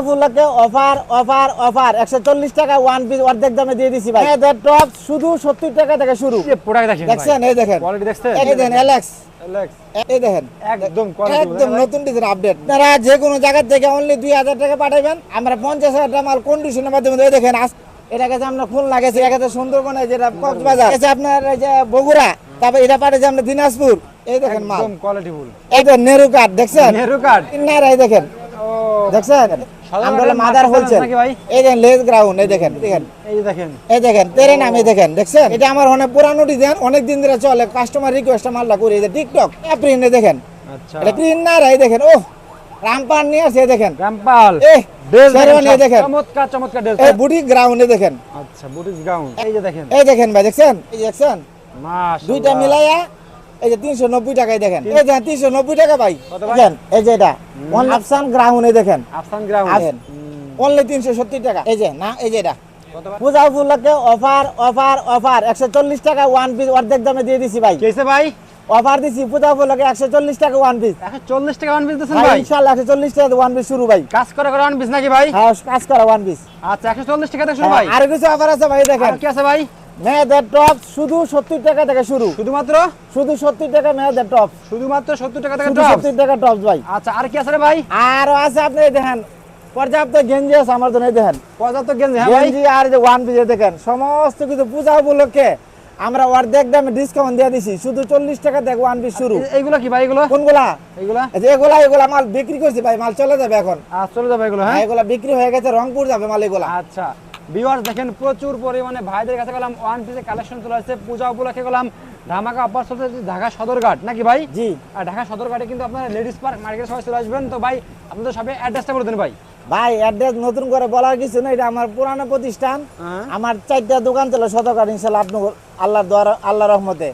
উপলক্ষে offer offer offer একশো চল্লিশ টাকা ওয়ান পিস অর্ধেক দামে দিয়ে দিছি ভাই। এদের টপ শুধু সত্তর টাকা থেকে শুরু। এই প্রোডাক্ট দেখেন দেখছেন? এই দেখেন। এই দেখেন এই একদম একদম নতুন ডিজাইন আপডেট আপনারা যে কোনো জায়গা থেকে অনলি দুই হাজার টাকা পাঠাবেন। আমরা পঞ্চাশ হাজার টাকা মাল কন্ডিশনের মাধ্যমে দেখেন। এটা গেছে আপনার খুলনা গেছে এটা সুন্দরবনে যেটা কক্সবাজার। আপনার এই যে বগুড়া তারপর এটা পাঠিয়েছে আপনার দিনাজপুর। এই দেখেন মাল। একদম কোয়ালিটি ফুল এই তো নেহরু কাঠ দেখছেন? এই দেখেন। ও। দেখছেন? আমরা কাঠের মাদার হোলসেল এই দেখেন লেজ গ্রাউন্ড এই দেখেন দেখেন। এই দেখেন। এই দেখেন তেরে নাম এই দেখেন দেখছেন? এটা আমার অনেক পুরানো ডিজাইন অনেক দিন ধরে চলে। কাস্টমার রিকোয়েস্ট মাল্লা করি এই যে টিকটক প্রিন্ট দেখেন। আচ্ছা। এটা প্রিন্ট না এই দেখেন ও রামপান নিয়ে আসে দেখেন। রামপাল। এ ড্রেস শেরওয়ানি এই দেখেন। চমৎকার চমৎকার ড্রেস এই বুটি গ্রাউন্ডে দেখেন। আচ্ছা এই যে দেখেন। এই দেখেন ভাই দেখছেন? এই দেখছেন? মাশাআল্লাহ। দুইটা মিলাইয়া এই যে তিনশো নব্বই টাকায় দেখেন। এই দেখেন তিনশো নব্বই টাকা ভাই দেখেন এই যে এটা। আফসান গ্রাউন্ড দেখেন। আফসান গ্রাউন্ড অনলি তিনশো সত্তর টাকা। এই যে না এই যে এটা। পূজা উপলক্ষে অফার অফার অফার একশো চল্লিশ টাকা ওয়ান পিস অর্ধেক দামে দিয়ে দিছি ভাই। কেসে ভাই? অফার দিছি পূজা উপলক্ষে একশো চল্লিশ টাকা ওয়ান পিস 140 টাকা ওয়ান পিস দিচ্ছেন ভাই ইনশাল্লাহ একশো চল্লিশ টাকা ওয়ান পিস শুরু ভাই। কাজ করে করে ওয়ান পিস নাকি ভাই? হ্যাঁ কাজ করা ওয়ান পিস আচ্ছা 140 টাকা শুরু ভাই। আর কিছু অফার আছে ভাই দেখেন। কি আছে ভাই? মেয়েদের টপ শুধু সত্তর টাকা থেকে শুরু। শুধুমাত্র? শুধু সত্তর টাকা মেয়েদের টপ শুধুমাত্র 70 টাকা থেকে সত্তর টাকা টপ ভাই। আচ্ছা আর কি আছে রে ভাই? আরও আছে আপনি দেখেন পর্যাপ্ত গেঞ্জি আছে আমার জন্য দেখেন। পর্যাপ্ত গেঞ্জি হ্যাঁ গেঞ্জি আর যে ওয়ান পিস দেখেন সমস্ত কিছু পূজা উপলক্ষে আমরা অর্ধেক দামে ডিসকাউন্ট দিয়ে দিছি। শুধু চল্লিশ টাকা দেখ ওয়ান পিস শুরু। এই- এইগুলো কি ভাই এগুলো? কোনগুলা? এগুলা এগুলা মাল বিক্রি করছি ভাই মাল চলে যাবে এখন। আজ চলে যাবে এগুলো হ্যাঁ এগুলা বিক্রি হয়ে গেছে রংপুর যাবে মাল এগুলা। আচ্ছা। ভিউয়ার্স দেখেন প্রচুর পরিমাণে ভাইদের কাছে গেলাম ওয়ান পিসের কালেকশন চলে আসছে পূজা উপলক্ষে গেলাম ধামাকা অফার চলছে ঢাকা সদরঘাট নাকি ভাই? জি। আর ঢাকা সদরঘাটে কিন্তু আপনারা লেডিস পার্ক মার্কেটে সবাই চলে আসবেন। তো ভাই আপনাদের সবাই অ্যাড্রেসটা বলে দেন ভাই। ভাই অ্যাড্রেস নতুন করে বলার কিছু না এটা আমার পুরানো প্রতিষ্ঠান। হ্যাঁ। আমার চারটা দোকান ছিল শতকার ইনশাল্লাহ আপনি আল্লাহর দোয়ার আল্লাহ রহমতে।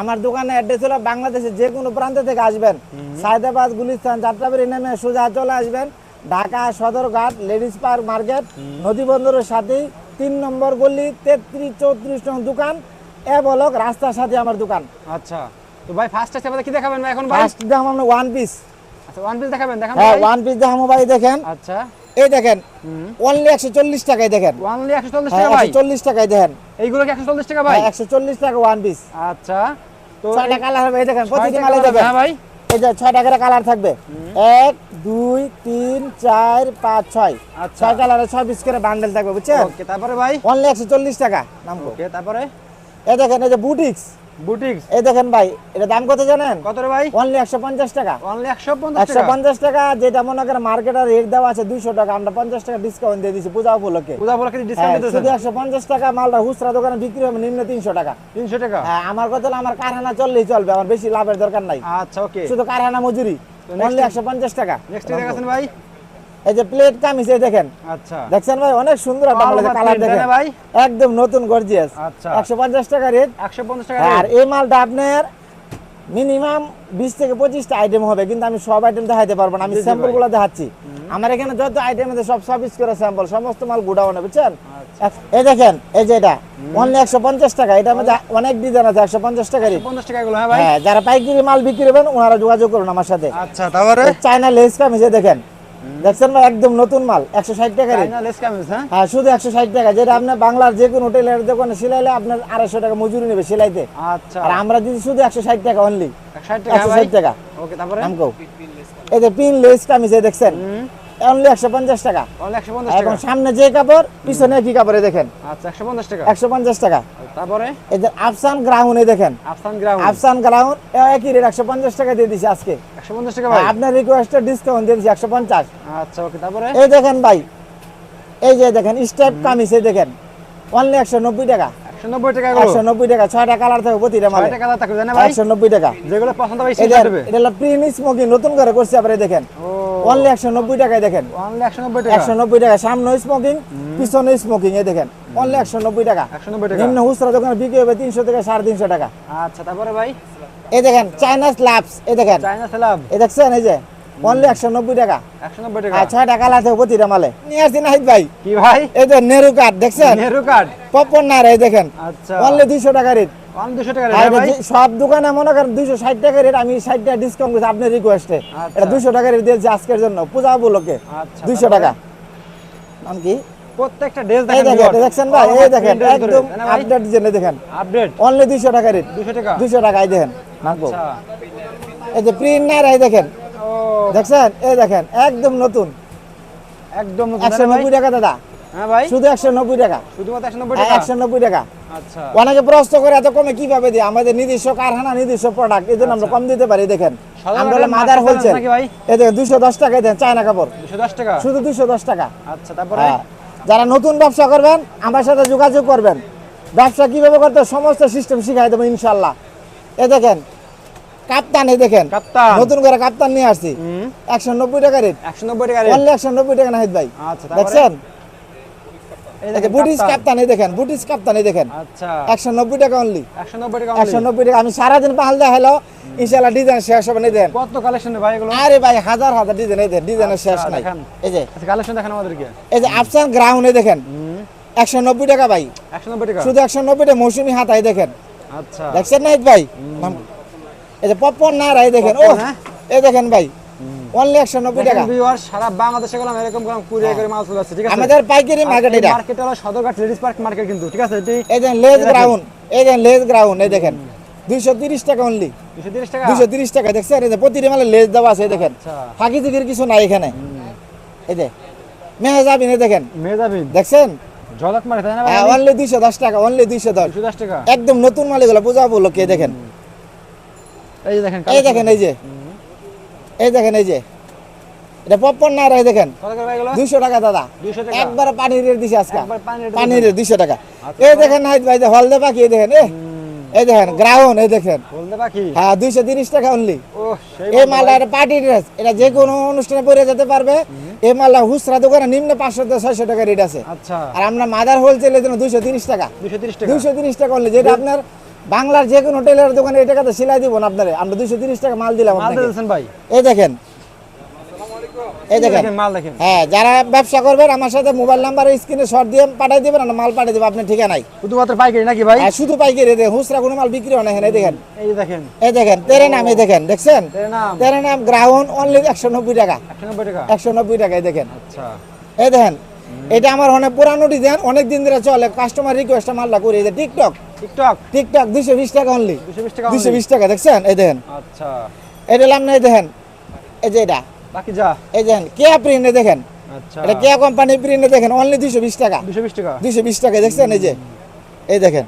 আমার দোকানে অ্যাড্রেস হলো বাংলাদেশের যে কোনো প্রান্ত থেকে আসবেন। সায়দাবাদ গুলিস্তান যাত্রাবাড়ি নেমে সোজা চলে আসবেন। Dhaka Sadarghat ladies park market নদী বন্দরের সাথেই তিন নম্বর গলি তেত্রিশ চৌত্রিশ নং দোকান এ বলক রাস্তার সাথে আমার দোকান। আচ্ছা তো ভাই ফার্স্ট আছে আমাদের কি দেখাবেন ভাই এখন ফার্স্ট দাম আমরা ওয়ান পিস আচ্ছা ওয়ান পিস দেখাবেন দেখান হ্যাঁ ওয়ান পিস দেখামো ভাই দেখেন। আচ্ছা। এই দেখেন অনলি একশো চল্লিশ টাকায় দেখেন। একশো চল্লিশ হ্যাঁ টাকা ভাই? টাকায় দেখেন। এইগুলো কি একশো চল্লিশ টাকা ভাই? একশো চল্লিশ টাকা ওয়ান পিস আচ্ছা তো ছয়টা কালার হবে দেখেন প্রতিটি মালে হ্যাঁ ভাই। এই যে ছয়টা করে কালার থাকবে। এক দুই তিন চার পাঁচ ছয়। আচ্ছা। ছয় কালারে ছয় পিস করে বান্ডেল থাকবে বুঝছেন? ওকে তারপরে ভাই? অনলি একশো চল্লিশ টাকা নাম তারপরে? এই দেখেন এই যে বুটিক্স বুটিক্স এই দেখেন ভাই এটা দাম কত জানেন? কত রে ভাই? অনলি একশো পঞ্চাশ টাকা। অনলি একশো পঞ্চাশ একশো টাকা পঞ্চাশ টাকা যেটা মনে করেন মার্কেটের রেট দেওয়া আছে দুইশো টাকা আমরা পঞ্চাশ টাকা ডিসকাউন্ট দিয়ে দিচ্ছি পূজা উপলক্ষে। পূজা উপলক্ষে হ্যাঁ, ডিসকাউন্ট শুধু দিতেছেন একশো পঞ্চাশ টাকা মালটা হুসরা দোকানে বিক্রি হবে নিম্ন তিনশো টাকা। তিনশো টাকা? হ্যাঁ আমার কথা হলো আমার কারখানা চললেই চলবে আমার বেশি লাভের দরকার নাই। আচ্ছা ওকে শুধু কারখানা মজুরি। অনলি time- একশো পঞ্চাশ টাকা। নেক্সট দেখাচ্ছেন ভাই? এই যে প্লেট কামিজ এই দেখেন। আচ্ছা। দেখছেন ভাই? অনেক সুন্দর একটা মাল কালার দেখেন। ভাই? একদম নতুন গর্জিয়াস আচ্ছা। একশো পঞ্চাশ টাকা রেট একশো পঞ্চাশ টাকা আর এই মালটা আপনার মিনিমাম বিশ থেকে পঁচিশটা আইটেম হবে কিন্তু আমি সব আইটেম দেখাইতে পারব না। আমি জি, জি স্যাম্পল ভাই। গুলো দেখাচ্ছি। আমার এখানে যত আইটেম আছে সব সব করে স্যাম্পল সমস্ত মাল গুডাউনে বুঝছেন? আচ্ছা। এই দেখেন এই যে এটা অনলি একশো পঞ্চাশ টাকা এটার মধ্যে অনেক ডিজাইন আছে একশো পঞ্চাশ টাকা পঞ্চাশ টাকা এগুলো হ্যাঁ হ্যাঁ যারা পাইকারি মাল বিক্রি করবেন ওনারা যোগাযোগ করুন আমার সাথে। আচ্ছা তারপরে? চায়না লেস কামিজে দেখেন। দেখছেন ভাই একদম নতুন মাল একশো ষাট টাকা হ্যাঁ? হ্যাঁ শুধু একশো ষাট টাকা যেটা আপনার বাংলার যে কোনো হোটেলের দোকানে সিলাইলে আপনার আড়াইশো টাকা মজুরি নেবে সিলাইতে। আচ্ছা। আর আমরা দিচ্ছি শুধু একশো ষাট টাকা অনলি একশো ষাট টাকা এই যে পিন লেস কামিজে দেখছেন। অনলি একশো পঞ্চাশ টাকা। অনলি একশো পঞ্চাশ এবং টাকা সামনে যে কাপড় পিছনে কি কাপড়ে দেখেন? আচ্ছা একশো পঞ্চাশ টাকা। একশো পঞ্চাশ টাকা। তারপরে? এই যে আফসান গ্রাউন্ডে দেখেন। আফসান গ্রাউন্ড আফসান গ্রাউন্ড একই রেট একশো পঞ্চাশ টাকা দিয়ে দিছি আজকে। একশো পঞ্চাশ টাকা ভাই? আপনার রিকোয়েস্টে ডিসকাউন্ট দিয়ে দিছি একশো পঞ্চাশ। আচ্ছা ওকে তারপরে? এই দেখেন ভাই এই যে দেখেন স্টেপ কামিজ এই দেখেন। অনলি একশো নব্বই টাকা। একশো নব্বই টাকা এগুলো? একশো নব্বই টাকা ছয়টা কালার থাকবে প্রতিটা মালে। টাকা থাকবে জানে ভাই? একশো নব্বই টাকা। যেগুলো পছন্দ সেই এটা হলো প্রিন স্মোকিং নতুন করে করছে আবার এই দেখেন। ও অনলি একশো নব্বই টাকায় দেখেন। অনলি একশো নব্বই টাকা? একশো নব্বই টাকা সামনে স্মোকিং পিছনে স্মোকিং এই দেখেন। অনলি একশো নব্বই টাকা। একশো নব্বই টাকা? নিম্ন হুসরা দোকানে বিক্রি হবে তিনশো থেকে সাড়ে তিনশো টাকা। আচ্ছা তারপরে ভাই? এই দেখেন চাইনাস লাভস এই দেখেন। এই দেখছেন এই যে অনলি একশো নব্বই টাকা। একশো নব্বই টাকা? থাকবে প্রতিটা মালে। নিয়ে আসছি নাহিদ ভাই। কি ভাই? এই যে নেহরু কাঠ দেখছেন? নেহরু কার্ড পপকর্ন না এই দেখেন। আচ্ছা। অনলি দুইশো টাকা রেট অন দুশো টাকা আর রে এটা ভাই। যে- সব দোকানে মনে করেন দুইশো ষাট টাকা রেট আমি ষাট টাকা ডিসকাউন্ট করছি আপনার রিকোয়েস্টে আচ্ছা। এটা দুইশো টাকা রেট দিয়েছি আজকের জন্য পূজা উপলক্ষে। আচ্ছা দুইশো টাকা। নাম কি? প্রত্যেকটা ড্রেস দেখেন দেখেন ভাই? এই দেখেন একদম আপডেট আপডেট দেখেন। আপডেট অনলি দুইশো টাকা রেট। 200 টাকা। দুইশো টাকায় দেখেন আচ্ছা। এই যে প্রিন্ট নাই এই দেখেন। দেখছেন? এই দেখেন একদম নতুন। একদম নতুন, টাকা দাদা। হ্যাঁ ভাই? শুধু একশো নব্বই টাকা। শুধুমাত্র 190 টাকা? একশো নব্বই টাকা। আচ্ছা। অনেকে প্রশ্ন করে এত কমে কীভাবে দিই? আমাদের নিজস্ব কারখানা নিজস্ব প্রোডাক্ট এই আমরা কম দিতে পারি দেখেন। আমরা মাদার হোলসেল balance নাকি ভাই? এই দেখেন দুশো দশ দেন চায়না কাপড়। 210 টাকা? শুধু দুশো দশ টাকা। আচ্ছা তারপরে? হ্যাঁ। যারা নতুন ব্যবসা করবেন আমার সাথে যোগাযোগ করবেন। ব্যবসা কীভাবে করতে সমস্ত সিস্টেম শিখাই দেবো ইনশাল্লাহ এ দেখেন কাপ্তান এই দেখেন। নতুন করে কাপ্তান নিয়ে আসছি। একশো নব্বই টাকা রেট 190 টাকা একশো নব্বই টাকা নাহিদ ভাই। আচ্ছা দেখছেন? বুটিস কাপ্তান। দেখেন বুটিস কাপ্তান দেখেন আচ্ছা। একশো নব্বই টাকা অনলি 190 টাকা আমি পাহাল ইনশাল্লাহ ডিজাইন শেষ হবে না দেন কত কালেকশন ভাই এগুলো? আরে ভাই হাজার হাজার ডিজাইন এই দেন ডিজাইনের শেষ নাই। এই যে। আচ্ছা কালেকশন দেখেন আমাদেরকে। এই যে আফসান গ্রাউন্ডে দেখেন। হুম। একশো নব্বই টাকা ভাই। 190 টাকা? শুধু একশো নব্বই টাকা মৌসুমি হাতায় দেখেন। আচ্ছা। দেখছেন ভাই? এই যে পপকর্ন না রাই দেখেন। ও? এই দেখেন ভাই। অনলি একশো নব্বই টাকা। দেখেন ভিউয়ার সারা বাংলাদেশে গেলাম এরকম গেলাম কুরিয়ার করে মাল চলে আসছে ঠিক আছে? আমাদের পাইকারি মার্কেট এটা। মার্কেট হলো সদরঘাট লেডিস পার্ক মার্কেট কিন্তু ঠিক আছে? এটি এই দেখেন লেজ গ্রাউন্ড এই দেখেন লেজ গ্রাউন্ড এই দেখেন। দুইশো তিরিশ টাকা অনলি 230 টাকা? দুইশো তিরিশ টাকা দেখছেন? এই যে প্রতিটি মালে লেজ দেওয়া আছে দেখেন। আচ্ছা। ফাঁকি জিকির কিছু নাই এখানে। এই যে মেহেজাবিন এই দেখেন। মেজাবিন দেখছেন? ঝলক মারে তাই না ভাই? অনলি দুইশো দশ টাকা অনলি দুইশো দশ। 210 টাকা? একদম নতুন মাল এগুলো বোঝা বলল কে দেখেন। এই দেখেন এই দেখেন এই যে। এই দেখেন এই যে। এটা পপকর্ন না এই দেখেন। দুইশো টাকা দাদা। একবার পানির রেট দিছে আজকে। পানির রেট দুইশো টাকা। আচ্ছা, এই দেখেন নাহিদ ভাই যে হলদে পাখি এই দেখেন এ। এই দেখেন এই দেখেন। হ্যাঁ দুইশো তিরিশ টাকা অনলি এই মাল মালটা একটা পার্টি ড্রেস এটা যে কোনো অনুষ্ঠানে পরে যেতে পারবে। এই মালটা হুসরা দোকানে নিম্ন পাঁচশো থেকে ছয়শো টাকা রেট আছে। আচ্ছা। আর আমরা মাদার হোলসেলের জন্য দুইশো তিরিশ টাকা। 230 টাকা। দুইশো তিরিশ টাকা অনলি যেটা আপনার বাংলার যে কোনো টেলার দোকানে এই টাকাতে সেলাই দিব না আপনারে। আমরা দুইশো তিরিশ টাকা মাল দিলাম ভাই। এই দেখেন। এই দেখেন। মাল দেখেন। হ্যাঁ যারা ব্যবসা করবেন আমার সাথে মোবাইল নাম্বার স্ক্রিনে শর্ট দিয়ে পাঠিয়ে দিবেন আর মাল পাঠিয়ে দেবো আপনার ঠিকানায়। শুধুমাত্র পাইকারি নাকি ভাই? আর শুধু পাইকারি দেখেন হুসরা কোনো মাল বিক্রি হয় না এখানে দেখেন। এই দেখেন। এই দেখেন তেরে নাম এই দেখেন দেখছেন? তেরে নাম। অনলি একশো নব্বই টাকা। একশো নব্বই টাকা? এই দেখেন। আচ্ছা। এই দেখেন এটা আমার অনেক পুরানো ডিজাইন অনেক দিন ধরে চলে। কাস্টমার রিকোয়েস্ট মালটা করি এই যে টিকটক টিকটক টিকটক দুইশো বিশ টাকা অনলি 220 টাকা টাকা দেখছেন? এই দেখেন। আচ্ছা। এটা হলাম না এই দেখেন। এই যে এটা। বাকি যা। এই দেখেন কেয়া প্রিন্টে দেখেন। আচ্ছা। এটা কেয়া কোম্পানি প্রিন্টে দেখেন। অনলি দুইশো বিশ টাকা। 220 টাকা? দুইশো বিশ টাকা দেখছেন? এই যে। এই দেখেন।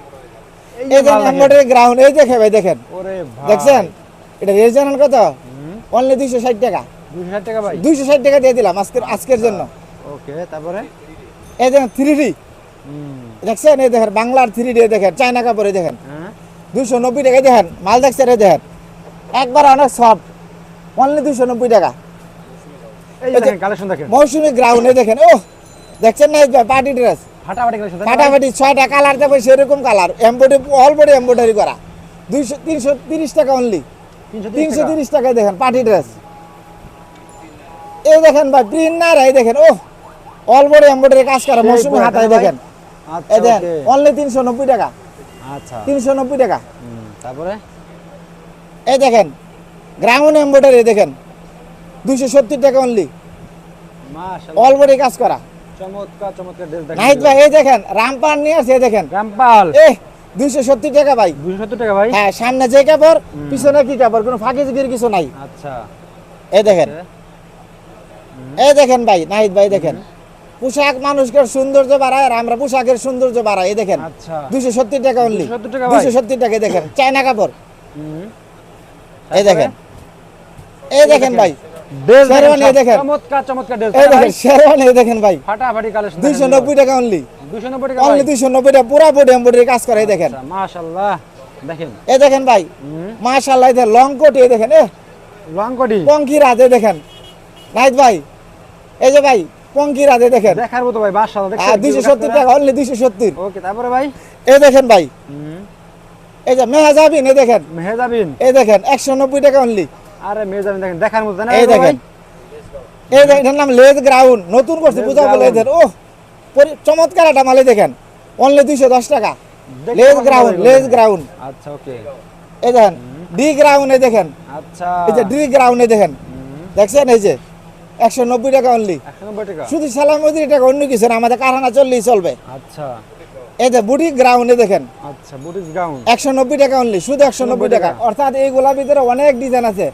এই দেখেন দেখেন। গ্রাউন্ড এই দেখে ভাই দেখেন। ওরে ভাই। দেখছেন? এটা রেট জানেন কত? অনলি দুইশো ষাট টাকা। 260 টাকা ভাই? দুইশো ষাট টাকা দিয়ে দিলাম আজকের আজকের জন্য। ওকে তারপরে? এই দেখেন থ্রি ডি দেখছেন? এই দেখেন বাংলার থ্রি ডি দেখেন চায়না কাপড়ে দেখেন। হ্যাঁ। দুশো নব্বই টাকা দেখেন মাল দেখছেন? এই দেখেন একবার অনেক সফট অনলি দুশো নব্বই টাকা। মৌসুমি গ্রাউন্ডে দেখেন ও দেখছেন না পার্টি ড্রেস ফাটাফাটি ছয়টা কালার দেবে সেরকম কালার এমব্রয়ডারি অল বডি করা। দুইশো তিনশো তিরিশ টাকা অনলি তিনশো তিরিশ টাকায় দেখেন পার্টি ড্রেস এই দেখেন ভাই প্রিন্ট না রাই দেখেন ও অল বডি এমব্রয়ডারি কাজ করা মৌসুমি হাতায় দেখেন। দেখেন অনলি তিনশো নব্বই টাকা। আচ্ছা। তিনশো নব্বই টাকা। হুম, তারপরে? এই দেখেন এমব্রয়ডারি দেখেন দুইশো সত্তর টাকা অনলি মাশাআল্লাহ। অল বডি কাজ করা। চমৎকার চমৎকার নাহিদ ভাই এই দেখেন নিয়ে দেখেন। রামপাল। এ দুইশো সত্তর টাকা ভাই। 270 টাকা ভাই? হ্যাঁ সামনে যে কাপড় পিছনে কি কাপড় কোনো ফাঁকি জিকির কিছু নাই। আচ্ছা। এই দেখেন। এই দেখেন ভাই নাহিদ ভাই দেখেন। পোশাক মানুষকে সৌন্দর্য বাড়ায় আর আমরা পোশাকের সৌন্দর্য বাড়াই এই দেখেন। আচ্ছা। দুইশো সত্তর টাকা অনলি 270 টাকা ভাই। দুইশো সত্তর টাকা দেখেন। চায়না কাপড়। এই দেখেন। এই দেখেন ভাই। এই দেখেন। এই ভাই। ফাটাফাটি কালেকশন টাকা অনলি 290 টাকা অনলি ভাই। দুইশো নব্বই টাকা পুরা বডি এমব্রয়ডারি কাজ করে এই দেখেন। আচ্ছা, মাশাআল্লাহ। দেখেন। এই দেখেন ভাই। হুম। মাশাআল্লাহ এই দেখেন লং কোট এই দেখেন এ। লং কোটি পঙ্কি রাত দেখেন। নাহিদ ভাই। এই যে ভাই পঙ্কি দেখেন। দেখার মতো ভাই হ্যাঁ দুইশো সত্তর টাকা অনলি দুইশো সত্তর। ওকে তারপরে ভাই? এই দেখেন ভাই। এই যে মেহাজাবিন এই দেখেন। মেহেজাবিন? এই দেখেন একশো নব্বই টাকা অনলি আরে মেহেজাবিন দেখেন দেখার মতো না এই দেখেন। এই দেখেন নাম লেজ গ্রাউন্ড নতুন করছে পূজা বলে চমৎকার একটা মালে দেখেন। অনলি দুইশো দশ টাকা। লেজ গ্রাউন্ড লেজ গ্রাউন্ড আচ্ছা ওকে। এই দেখেন ডি গ্রাউন্ড দেখেন। আচ্ছা। এই যে ডি গ্রাউন্ড দেখেন। দেখছেন এই যে? একশো নব্বই টাকা অনলি শুধু সেলাই মজুরি টাকা অন্য কিছু না আমাদের কারখানা চললেই চলবে। আচ্ছা। এই যে বুটিক গ্রাউন্ডে দেখেন। আচ্ছা বুটিক গাউন একশো নব্বই টাকা অনলি শুধু একশো নব্বই টাকা। অর্থাৎ এইগুলার ভিতরে অনেক ডিজাইন আছে।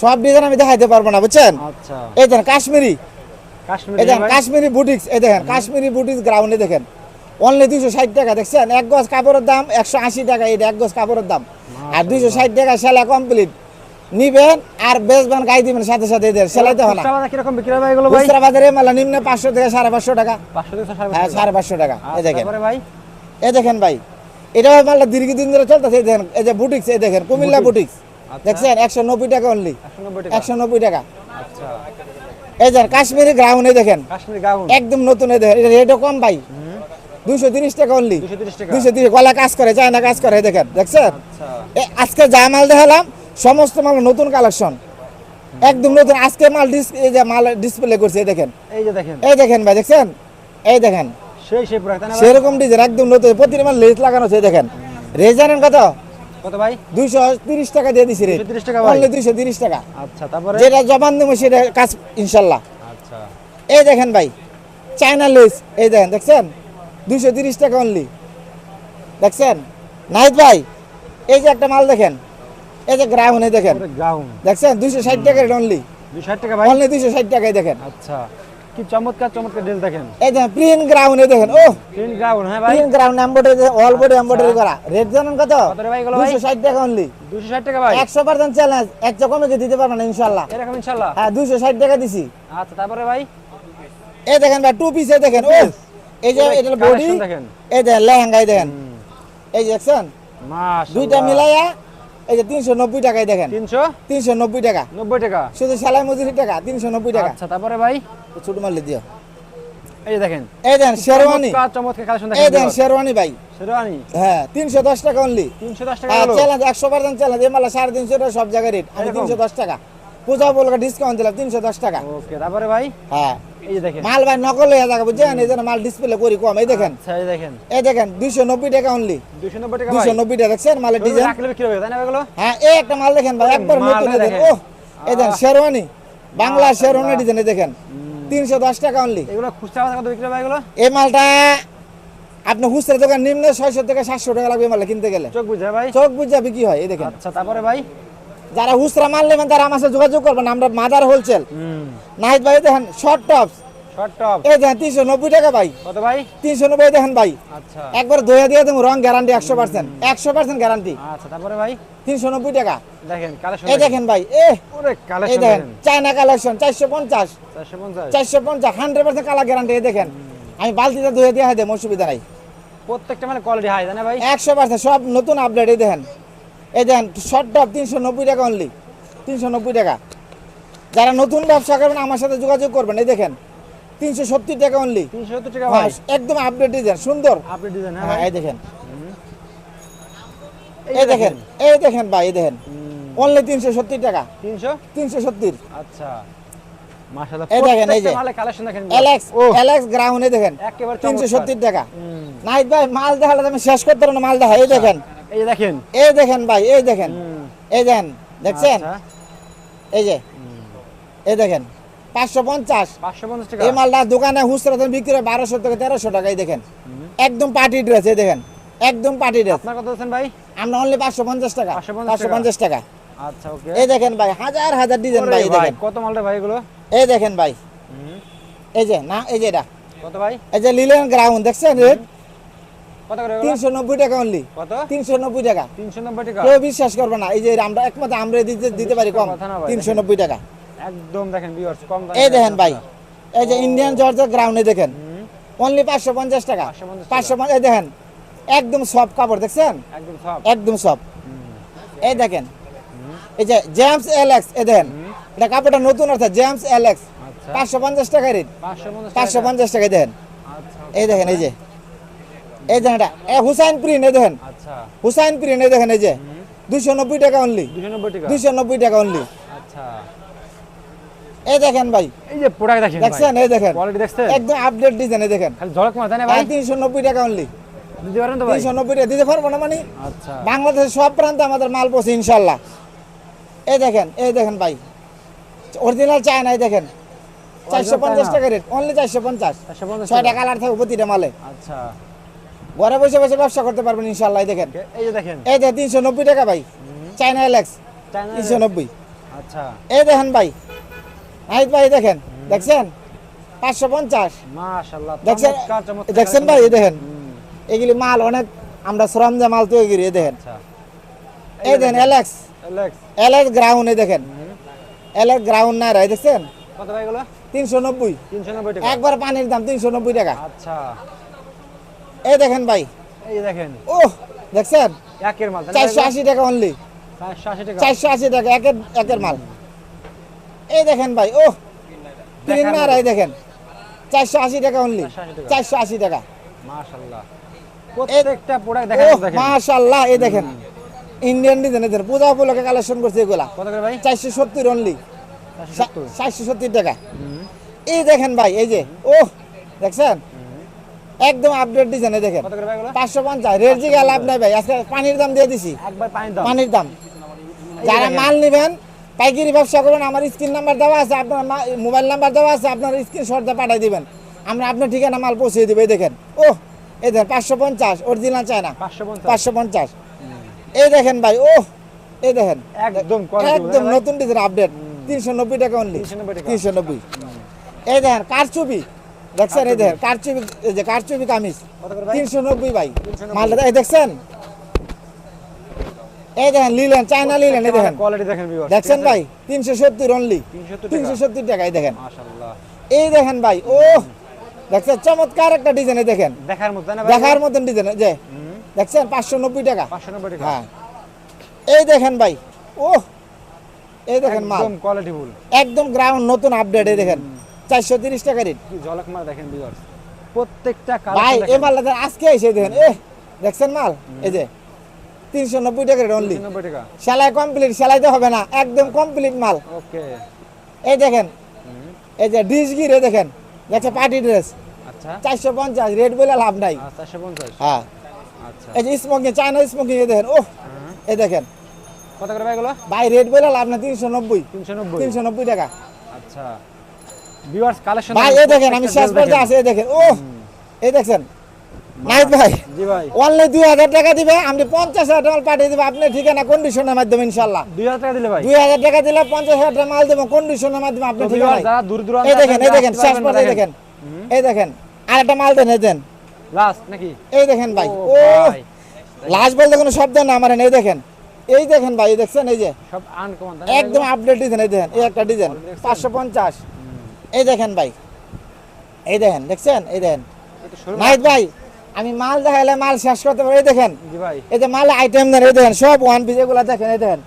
সব ডিজাইন আমি দেখাইতে পারব না বুঝছেন? আচ্ছা। এই দেখেন কাশ্মীরি। কাশ্মীর এই দেখেন কাশ্মীরি বুটিক্স এই দেখেন কাশ্মীরি বুটিক্স গ্রাউন্ডে দেখেন। অনলি দুইশো ষাট টাকা দেখছেন? এক গজ কাপড়ের দাম একশো আশি টাকা এটা এক গজ কাপড়ের দাম। আর দুইশো ষাট টাকা সেলাই কমপ্লিট নিবেন আর বেচবেন গাই দিবেন সাথে সাথে এদের। সেলাইতে হয় না। কীরকম বিক্রি হবে এগুলো ভাই? খুচরা বাজারে মালা নিম্ন পাঁচশো থেকে সাড়ে পাঁচশো টাকা। পাঁচশো থেকে সাড়ে হ্যাঁ পাঁচশো সাড়ে পাঁচশো টাকা। এই আচ্ছা, দেখেন। তারপরে ভাই? এই দেখেন ভাই এটা মালটা দীর্ঘদিন ধরে চলতেছে এই দেখেন এই যে বুটিক্স এই দেখেন কুমিল্লা বুটিক্স আচ্ছা। দেখছেন? একশো নব্বই টাকা অনলি একশো নব্বই টাকা। আচ্ছা। এই দেখেন কাশ্মীরি গ্রাউন্ডে দেখেন। কাশ্মীর গাউন একদম নতুন এই দেখেন। এটা রেটও কম ভাই। দুইশো তিরিশ টাকা অনলি দুশো তিরিশ টাকা। দুইশো তিরিশ। গলা কাজ করে চায়না কাজ করে এই দেখেন। দেখছেন? আচ্ছা। আজকে যা মাল দেখালাম সমস্ত মাল নতুন কালেকশন একদম নতুন। আজকে মাল ডিস এই যে মাল ডিসপ্লে করছে এই দেখেন। এই যে দেখেন। এই দেখেন ভাই দেখছেন? এই দেখেন। সেই সেই? সেরকম ডিজাইন একদম নতুন। প্রতিটা মাল লেস লাগানো আছে দেখেন। রেট জানেন কত? কত ভাই? দুইশো তিরিশ টাকা দিয়ে দিছি রেট। 230 টাকা ভাই। অনলি দুইশো তিরিশ টাকা। আচ্ছা তারপরে? যেটা জবান দেবো সেটা কাজ ইনশাল্লাহ। আচ্ছা। এই দেখেন ভাই চায়না লেস এই দেখেন দেখছেন? দুইশো তিরিশ টাকা অনলি দেখছেন? নাইত ভাই এই যে একটা মাল দেখেন। এই যে গ্রাউন্ডে দেখেন। গাউন দেখছেন? দুইশো ষাট টাকা অনলি ষাট টাকা ভাই? অনলি দুইশো ষাট টাকায় দেখেন। আচ্ছা। কি চমৎকার চমৎকার ড্রেস দেখেন। এই দেখেন প্রিন্ট গ্রাউন্ডে দেখেন। ও প্রিন্ট গাউন হ্যাঁ ভাই? Print ground embroidery all body embroidery করা। রেট জানেন কত? কত ভাই এগুলো ভাই? দুইশো ষাট টাকা অনলি দুশো ষাট টাকা ভাই? একশো পার্সেন্ট চ্যালেঞ্জ এক কমে কি দিতে পারবেন না ইনশাল্লাহ এরকম ইনশাল্লাহ হ্যাঁ দুইশো ষাট টাকা দিছি। আচ্ছা তারপরে ভাই? এই দেখেন ভাই টু পিসে দেখেন। ও এই যে এটা বডি দেখেন। এই দেখেন লেহেঙ্গাই দেখেন। এই যে দেখছেন? মাস দুইটা মিলাইয়া এই যে তিনশো নব্বই টাকায় দেখেন। তিনশো? তিনশো নব্বই টাকা। নব্বই টাকা? শুধু সেলাই মজুরি টাকা তিনশো নব্বই টাকা। আচ্ছা তারপরে ভাই? ছোট মারলে দিও। এই যে দেখেন। এই দেন শেরওয়ানি। চমৎকার এই দেখেন শেরওয়ানি ভাই। শেরওয়ানি? হ্যাঁ টাকা অনলি তিনশো দশ টাকা হলো। চ্যালেঞ্জ একশো পার্সেন্ট চ্যালেঞ্জ এই মালা সাড়ে তিনশো টাকা সব জায়গায় রেট আমি? তিনশো দশ টাকা। পূজা বলকে ডিসকাউন্ট দিলাম তিনশো দশ টাকা। ওকে তারপরে ভাই? হ্যাঁ। এই যে দেখেন। মাল ভাই নকল হয়ে যাবে বুঝছেন? এই জন্য মাল ডিসপ্লে করি কম। এই দেখেন। আচ্ছা এই দেখেন। এই দেখেন দুইশো নব্বই টাকা অনলি দুশো নব্বই টাকা দুইশো নব্বই টাকা দেখছেন? মালের ডিজাইন রাখলে বিক্রি হবে তাই না এগুলো? হ্যাঁ এই একটা মাল দেখেন ভাই একবার নতুন দেখেন। ও এই দেখেন শেরওয়ানি বাংলা শেরওয়ানি ডিজাইনে দেখেন। তিনশো দশ টাকা অনলি এগুলো খুচরা কত বিক্রি হবে এগুলো? এই মালটা আপনি খুচরা দোকান নিম্ন ছয়শো থেকে সাতশো টাকা লাগবে মালটা কিনতে গেলে। চোখ বুঝে ভাই? চোখ বুঝা বিক্রি হয় এই দেখেন। আচ্ছা তারপরে ভাই? যারা হুসরা মাল নেবেন তারা আমার সাথে যোগাযোগ করবেন আমরা মাদার হোলসেল। নাইট ভাই দেখেন শর্ট টপস এই দেখেন তিনশো নব্বই টাকা ভাই। কত ভাই? তিনশো নব্বই দেখেন ভাই। আচ্ছা। একবার ধুয়ে দিয়ে দেবো রং গ্যারান্টি একশো পার্সেন্ট একশো পার্সেন্ট গ্যারান্টি আচ্ছা তারপরে ভাই? তিনশো নব্বই টাকা। দেখেন এই দেখেন। ভাই এই দেখেন চায়না কালেকশন চারশো পঞ্চাশ। চারশো পঞ্চাশ। হান্ড্রেড পার্সেন্ট কালার গ্যারান্টি এই দেখেন। আমি বালতিতে ধুয়ে দিয়ে দেবো অসুবিধা নাই। প্রত্যেকটা মানে কোয়ালিটি হাই তাই ভাই? একশো পার্সেন্ট সব নতুন আপডেট এই দেখেন। এই দেখেন শর্ট টপ তিনশো নব্বই টাকা অনলি তিনশো নব্বই টাকা। যারা নতুন ব্যবসা করবেন আমার সাথে যোগাযোগ করবেন এই দেখেন তিনশো সত্তর টাকা অনলি ভাই একদম আপডেট ডিজাইন সুন্দর। হ্যাঁ হ্যাঁ এই দেখেন। এই দেখেন এই দেখেন ভাই এই দেখেন। অনলি তিনশো সত্তর টাকা। তিনশো? তিনশো সত্তর। আচ্ছা। মালে দেখেন। এই দেখেন। এই দেখেন ভাই এই দেখেন। এই দেখেন দেখছেন? আচ্ছা, এই যে। এই দেখেন পাঁচশো পঞ্চাশ। এই মালটা দোকানে দাম বিক্রি বারোশো থেকে তেরোশো টাকা এই দেখেন। একদম পার্টি ড্রেস এই দেখেন। একদম পার্টি ড্রেস। আপনার কত দিচ্ছেন ভাই? আমরা অনলি পাঁচশো পঞ্চাশ টাকা। পাঁচশো পঞ্চাশ টাকা। আচ্ছা ওকে। এই দেখেন ভাই হাজার হাজার ডিজাইন ভাই দেখেন। কত মালটা ভাই এগুলো? এই দেখেন ভাই। এই যে না এই যে এটা। কত ভাই? এই যে লিলেন গ্রাউন্ড দেখছেন রেট? তিনশো নব্বই টাকা অনলি কত? তিনশো নব্বই টাকা। তিনশো নব্বই টাকা। কেউ বিশ্বাস করবে না। এই যে আমরা একমাত্র আমরা দিতে দিতে পারি কম। তিনশো নব্বই টাকা। একদম দেখেন কম এই দেখেন ভাই এই যে ইন্ডিয়ান জর্জের গ্রাউন্ডে দেখেন। অনলি পাঁচশো পঞ্চাশ টাকা। পাঁচশো এই দেখেন একদম সব কাপড় দেখছেন? একদম সব এই দেখেন। এই যে জেমস এলেক্স এই দেখেন এটা কাপড়টা নতুন অর্থাৎ জেমস এলেক্স আচ্ছা। পাঁচশো পঞ্চাশ টাকা। রেট পাঁচশো পঞ্চাশ টাকা। দেখেন। আচ্ছা এই দেখেন এই যে। এই দেখেন এটা এ হুসাইন প্রিন্ট এই দেখেন। আচ্ছা। হুসাইন প্রিন্ট এই দেখেন এই যে দুশো নব্বই টাকা অনলি দুশো নব্বই টাকা? দুশো নব্বই টাকা অনলি আচ্ছা। এই দেখেন ভাই। এই যে প্রোডাক্ট দেখেন এই দেখেন। কোয়ালিটি দেখছেন? একদম আপডেট ডিজাইন এই দেখেন। খালি ঝলক মার ভাই তিনশো নব্বই টাকা অনলি দিতে পারেন তো ভাই? টাকা দিতে পারব না মানে? আচ্ছা। বাংলাদেশের সব প্রান্তে আমাদের মাল পৌঁছে ইনশাল্লাহ এই দেখেন এই দেখেন ভাই। অরিজিনাল চায়না এই দেখেন। চারশো পঞ্চাশ টাকা রেট অনলি চারশো পঞ্চাশ। চারশো পঞ্চাশ ছয়টা টাকা। কালার থাকবে প্রতিটা মালে। আচ্ছা। ঘরে বসে বসে ব্যবসা করতে পারবেন ইনশাল্লাহ দেখেন। এই যে দেখেন। এই দেখেন তিনশো নব্বই টাকা ভাই চাইনা এলেক্স তিনশো নব্বই। আচ্ছা। এই দেখেন ভাই নাহিদ ভাই দেখেন দেখছেন? পাঁচশো পঞ্চাশ। দেখছেন? দেখছেন ভাই এই দেখেন? এগুলি মাল অনেক আমরা শ্রম মাল তৈরি করি এই দেখেন। আচ্ছা। এই দেখেন এলেক্স এলেক্স গ্রাউন্ড এই দেখেন। এলেক্স গ্রাউন্ড না রাই দেখছেন? কত ভাই এগুলো? তিনশো নব্বই। একবার পানির দাম তিনশো নব্বই টাকা। আচ্ছা। এই দেখেন ভাই। এই দেখেন। ও দেখছেন? একের মাল চারশো আশি টাকা অনলি চারশো আশি টাকা। চারশো আশি টাকা একের একের মাল। এই দেখেন ভাই ও তিন মতো। রাই দেখেন। চারশো আশি টাকা অনলি 480 টাকা। মাশাআল্লাহ। প্রত্যেকটা প্রোডাক্ট দেখেন দেখেন। মাশাল্লাহ এই দেখেন। ইন্ডিয়ান ডিজাইন এদের পূজা উপলক্ষে কালেকশন করছে এগুলা। কত করে ভাই? চারশো সত্তর অনলি চারশো সত্তর। চারশো সত্তর টাকা। এই দেখেন ভাই এই যে ও দেখছেন? একদম আপডেট ডিজাইন দেখেন। পাঁচশো পঞ্চাশ। রেট জিগা লাভ নাই ভাই আজকে পানির দাম দিয়ে দিছি। পানির দাম। যারা মাল নেবেন পাইকারি ব্যবসা করবেন আমার স্ক্রিন নাম্বার দেওয়া আছে আপনার মোবাইল নাম্বার দেওয়া আছে আপনার স্ক্রিন শটটা পাঠিয়ে দিবেন। আমরা আপনার ঠিকানা মাল পৌঁছে দেবো এই দেখেন। ও এই দেখেন পাঁচশো পঞ্চাশ অরিজিনাল পাঁচশো পঞ্চাশ। পাঁচশো পঞ্চাশ। এই দেখেন ভাই ও এই দেখেন। একদম একদম নতুন ডিজাইন আপডেট তিনশো নব্বই টাকা অনলি তিনশো নব্বই। এই দেখেন কারচুপি। দেখছেন এই দেখেন কারচুপি। এই যে কারচুপি কামিজ। তিনশো নব্বই ভাই। 390 মালটা এই দেখছেন? এই দেখেন লিলেন চায়না লিলেন এই দেখেন। কোয়ালিটি দেখেন দেখছেন ভাই? তিনশো সত্তর অনলি তিনশো সত্তর টাকা। এই দেখেন। এই দেখেন ভাই ও দেখছেন? চমৎকার একটা ডিজাইন দেখেন। দেখার মতো দেখার মতন ডিজাইন যে। দেখছেন? পাঁচশো নব্বই টাকা। 590 টাকা। হ্যাঁ। এই দেখেন ভাই ও এই দেখেন মাল। কোয়ালিটি ফুল একদম গ্রাউন্ড নতুন আপডেট এই দেখেন। চারশো তিরিশ টাকা রেট। ঝলক মাল দেখেন ভিউয়ার্স প্রত্যেকটা ভাই এই মালটা দেখেন আজকে এসে দেখেন। এ দেখছেন মাল? এই যে তিনশো নব্বই টাকা রেট অনলি 390 টাকা। সেলাই কমপ্লিট সেলাইতে হবে না একদম কমপ্লিট মাল। ওকে। এই দেখেন এই যে ডিস গির দেখেন দেখছে পার্টি ড্রেস আচ্ছা। চারশো পঞ্চাশ রেট বলে লাভ নাই। 450 হ্যাঁ। আচ্ছা। এই যে স্মোকিং চায়না স্মোকিং এই দেখেন ও এই দেখেন। কত করে ভাই এগুলো? ভাই রেট বলে লাভ না তিনশো নব্বই। 390 তিনশো নব্বই টাকা। আচ্ছা। ভিউয়ার্স কালেকশন ভাই এই দেখেন আমি শেষ পর্যায়ে আছে এই দেখেন। ও এই দেখছেন নাইট ভাই জি ভাই। অনলি দুই হাজার টাকা দিবে আপনি পঞ্চাশ হাজার টাকা পাঠিয়ে দিবে আপনি ঠিকানা কন্ডিশনের মাধ্যমে ইনশাল্লাহ 2000 টাকা দিলে ভাই। দুই হাজার টাকা দিলে পঞ্চাশ হাজার টাকা মাল দেবো কন্ডিশনের মাধ্যমে আপনি ঠিকানা যারা দূর দূরান্ত এই দেখেন এই দেখেন শেষ পর্যায়ে দেখেন। দেখেন। এই দেখেন আর একটা মাল দেন এই দেন। লাস্ট নাকি? এই দেখেন ভাই ও লাস্ট বলতে কোনো শব্দ না আমার এই দেখেন। এই দেখেন ভাই দেখছেন এই যে। সব আনকমন একদম আপডেট ডিজাইন এই দেখেন এই একটা ডিজাইন পাঁচশো পঞ্চাশ। এই দেখেন ভাই। এই দেখেন দেখছেন? এই দেখেন। নাহিদ ভাই আমি মাল দেখাইলে মাল শেষ করতে পারি এই দেখেন। এই যে মাল আইটেম দেন এই দেখেন সব ওয়ান পিস এগুলা দেখেন এই দেখেন।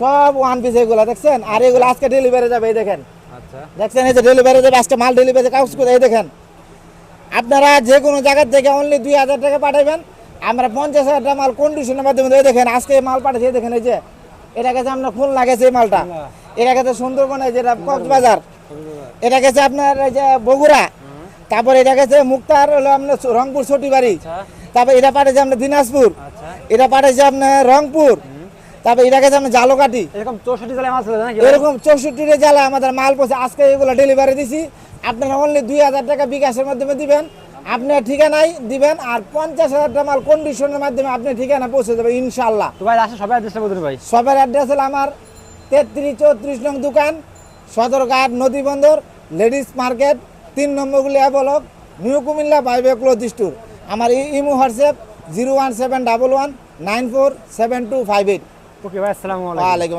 সব ওয়ান পিস এগুলা দেখছেন? আর এগুলো আজকে ডেলিভারি যাবে এই দেখেন। আচ্ছা। দেখছেন? এই যে ডেলিভারি যাবে আজকে মাল ডেলিভারি কাগজ করে এই দেখেন। আপনারা যে কোনো জায়গা থেকে অনলি দুই হাজার টাকা পাঠাবেন। আমরা পঞ্চাশ হাজার টাকা মাল কন্ডিশনের মাধ্যমে এই দেখেন আজকে মাল পাঠাচ্ছি এই দেখেন এই যে। এটা গেছে আপনার খুলনা গেছে এই মালটা। এটা গেছে সুন্দরবনে যেটা কক্সবাজার। এটা গেছে আপনার এই যে বগুড়া। তারপর এটা গেছে মুক্তার হলো আপনার রংপুর ছটিবাড়ি। আচ্ছা। তারপর এটা পাঠাচ্ছে আপনার দিনাজপুর। আচ্ছা। এটা পাঠাচ্ছে আপনার রংপুর। তারপর এটা গেছে আপনার জালোকাটি। এরকম 64 জেলায়? এরকম চৌষট্টি জেলা আমাদের মাল পৌঁছে আজকে এগুলো ডেলিভারি দিছি। আপনারা অনলি দুই হাজার টাকা বিকাশের মাধ্যমে দিবেন। আপনার ঠিকানায় দিবেন আর পঞ্চাশ হাজার টাকা মাল কন্ডিশনের মাধ্যমে আপনি ঠিকানা পৌঁছে দেবেন ইনশাল্লাহ তো ভাই আসলে অ্যাড্রেসটা বলুন ভাই। সবার অ্যাড্রেস হলো আমার তেত্রিশ চৌত্রিশ নং দোকান সদরঘাট নদী বন্দর লেডিস মার্কেট তিন নম্বরগুলি অ্যাবলক নিউ কুমিল্লা বাইবে ক্লোথ স্টোর আমার imo WhatsApp zero one seven double one nine four seven two five eight. Okay ভাই আসসালামু আলাইকুম।